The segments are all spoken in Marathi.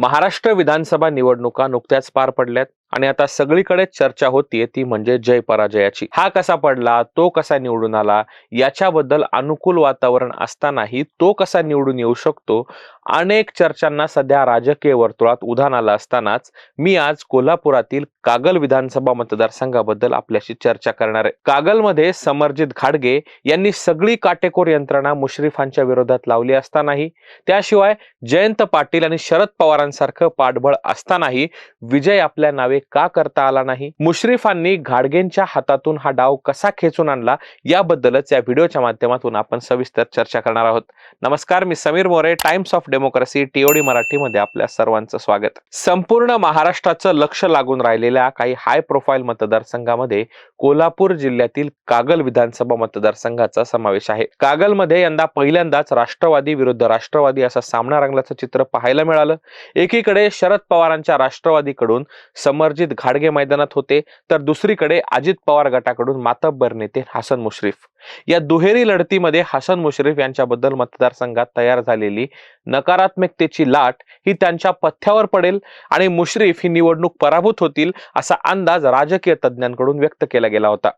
महाराष्ट्र विधानसभा निवडणुका नुकत्याच पार पडल्यात. आणि आता सगळीकडे चर्चा होतीये ती म्हणजे जय पराजयाची हा कसा पडला? तो कसा निवडून आला? याच्याबद्दल अनुकूल वातावरण असतानाही तो कसा निवडून येऊ शकतो? अनेक चर्चांना सध्या राजकीय वर्तुळात उधाण आलं असतानाच मी आज कोल्हापुरातील कागल विधानसभा मतदारसंघाबद्दल आपल्याशी चर्चा करणार आहे. कागलमध्ये समरजित घाडगे यांनी सगळी काटेकोर यंत्रणा मुश्रीफांच्या विरोधात लावली असतानाही त्याशिवाय जयंत पाटील आणि शरद पवारांसारखं पाठबळ असतानाही विजय आपल्या नावे का करता आला नाही? मुश्रीफांनी घाडगेंच्या हातातून हा डाव कसा खेचून आणला? याबद्दलच या व्हिडिओच्या माध्यमातून आपण सविस्तर चर्चा करणार आहोत. नमस्कार मी Sameer More Times of Democracy TOD मराठीमध्ये आपल्या सर्वांचं स्वागत. संपूर्ण महाराष्ट्राचं लक्ष लागून राहिलेल्या काही हाय प्रोफाईल मतदारसंघामध्ये कोल्हापूर जिल्ह्यातील कागल विधानसभा मतदारसंघाचा समावेश आहे. कागलमध्ये यंदा पहिल्यांदाच राष्ट्रवादी विरुद्ध राष्ट्रवादी असा सामना रंगल्याचं चित्र पाहायला मिळालं. एकीकडे शरद पवारांच्या राष्ट्रवादीकडून समरजित घाडगे मैदानात होते तर दुसरीकडे अजित पवार गटाकडून मातब्बर नेते हसन मुश्रीफ. या दुहेरी लढतीमध्ये हसन मुश्रीफ यांच्याबद्दल मतदारसंघात तयार झालेली नकारात्मकतेची लाट ही त्यांच्या पथ्यावर पडेल आणि मुश्रीफ ही निवडणूक पराभूत होतील असा अंदाज राजकीय तज्ज्ञांकडून व्यक्त केला गेला होता.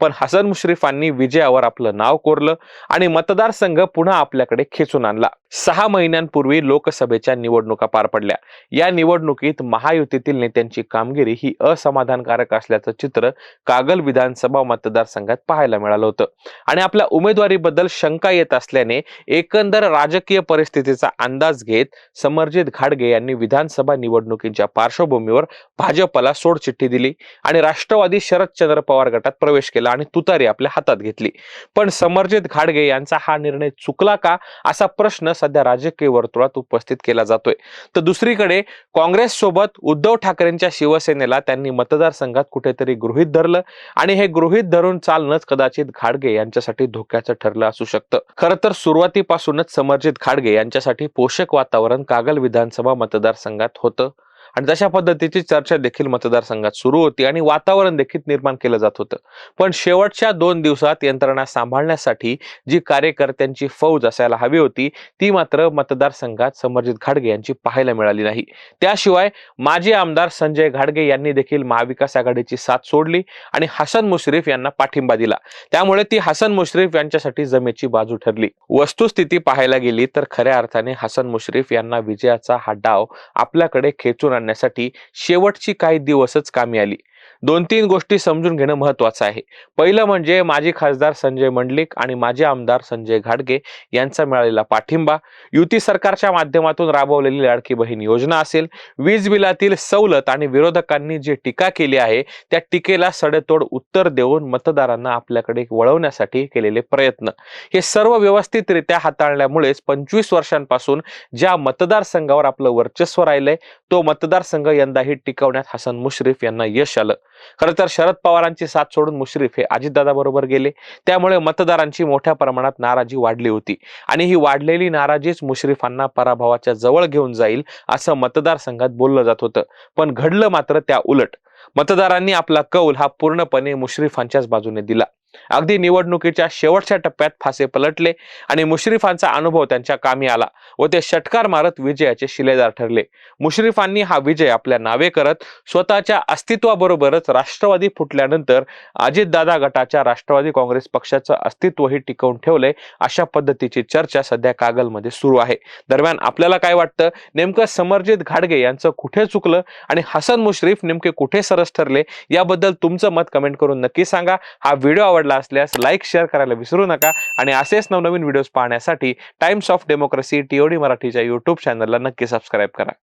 पण हसन मुश्रीफांनी विजयावर आपलं नाव कोरलं आणि मतदारसंघ पुन्हा आपल्याकडे खेचून आणला. सहा महिन्यांपूर्वी लोकसभेच्या निवडणुका पार पडल्या. या निवडणुकीत महायुतीतील नेत्यांची कामगिरी ही असमाधानकारक असल्याचं चित्र कागल विधानसभा मतदारसंघात पाहायला मिळालं होतं. आणि आपल्या उमेदवारीबद्दल शंका येत असल्याने एकंदर राजकीय परिस्थितीचा अंदाज घेत समरजित घाडगे यांनी विधानसभा निवडणुकीच्या पार्श्वभूमीवर भाजपला सोडचिठ्ठी दिली. आणि राष्ट्रवादी शरदचंद्र पवार गटात प्रवेश केला. केला आणि तुतारी आपल्या हातात घेतली. पण समरजित घाडगे यांचा हा निर्णय चुकला का? असा प्रश्न सध्या राजकीय वर्तुळात उपस्थित केला जातोय. तर दुसरीकडे काँग्रेस सोबत उद्धव ठाकरेंच्या शिवसेनेला त्यांनी मतदारसंघात कुठेतरी गृहित धरलं आणि हे गृहित धरून चालणंच कदाचित घाडगे यांच्यासाठी धोक्याचं ठरलं असू शकतं. खरं तर सुरुवातीपासूनच समर्जित घाडगे यांच्यासाठी पोषक वातावरण कागल विधानसभा मतदारसंघात होतं. आणि तशा पद्धतीची चर्चा देखील मतदारसंघात सुरू होती आणि वातावरण देखील निर्माण केलं जात होतं. पण शेवटच्या दोन दिवसात यंत्रणा सांभाळण्यासाठी जी कार्यकर्त्यांची फौज असायला हवी होती ती मात्र मतदारसंघात समर्जित घाडगे यांची पाहायला मिळाली नाही. त्याशिवाय माजी आमदार संजय घाडगे यांनी देखील महाविकास आघाडीची साथ सोडली आणि हसन मुश्रीफ यांना पाठिंबा दिला. त्यामुळे ती हसन मुश्रीफ यांच्यासाठी जमेची बाजू ठरली. वस्तुस्थिती पाहायला गेली तर खऱ्या अर्थाने हसन मुश्रीफ यांना विजयाचा हा डाव आपल्याकडे खेचून आणण्यासाठी शेवटची काही दिवसच कामी आली. दोन तीन गोष्टी समजून घेणं महत्वाचं आहे. पहिलं म्हणजे माजी खासदार संजय मंडलिक आणि माजी आमदार संजय घाडगे यांचा मिळालेला पाठिंबा. युती सरकारच्या माध्यमातून राबवलेली लाडकी बहीण योजना असेल वीज बिलातील सवलत आणि विरोधकांनी जी टीका केली आहे त्या टीकेला सडेतोड उत्तर देऊन मतदारांना आपल्याकडे वळवण्यासाठी केलेले प्रयत्न. हे सर्व व्यवस्थितरित्या हाताळल्यामुळेच पंचवीस वर्षांपासून ज्या मतदारसंघावर आपलं वर्चस्व राहिलंय तो मतदारसंघ यंदाही टिकवण्यात हसन मुश्रीफ यांना यश आलं. खरं तर शरद पवारांची साथ सोडून मुश्रीफ हे अजितदादा बरोबर गेले. त्यामुळे मतदारांची मोठ्या प्रमाणात नाराजी वाढली होती. आणि ही वाढलेली नाराजीच मुश्रीफांना पराभवाच्या जवळ घेऊन जाईल असं मतदारसंघात बोललं जात होतं. पण घडलं मात्र त्या उलट. मतदारांनी आपला कौल हा पूर्णपणे मुश्रीफांच्याच बाजूने दिला. अगदी निवडणुकीच्या शेवटच्या टप्प्यात फासे पलटले आणि मुश्रीफांचा अनुभव त्यांच्या कामी आला व ते षटकार मारत विजयाचे शिलेदार ठरले. मुश्रीफांनी हा विजय आपल्या नावे करत स्वतःच्या अस्तित्वाबरोबरच राष्ट्रवादी फुटल्यानंतर अजितदादा गटाच्या राष्ट्रवादी काँग्रेस पक्षाचं अस्तित्वही टिकवून ठेवलंय अशा पद्धतीची चर्चा सध्या कागलमध्ये सुरू आहे. दरम्यान आपल्याला काय वाटतं? नेमकं समरजित घाडगे यांचं कुठे चुकलं आणि हसन मुश्रीफ नेमके कुठे सरस ठरले? याबद्दल तुमचं मत कमेंट करून नक्की सांगा. हा व्हिडिओ आवडला असल्यास लाईक शेअर करायला विसरू नका. आणि असेच नवनवीन व्हिडिओज पाहण्यासाठी टाइम्स ऑफ डेमोक्रेसी टीओडी मराठीच्या युट्यूब चॅनलला नक्की सबस्क्राईब करा.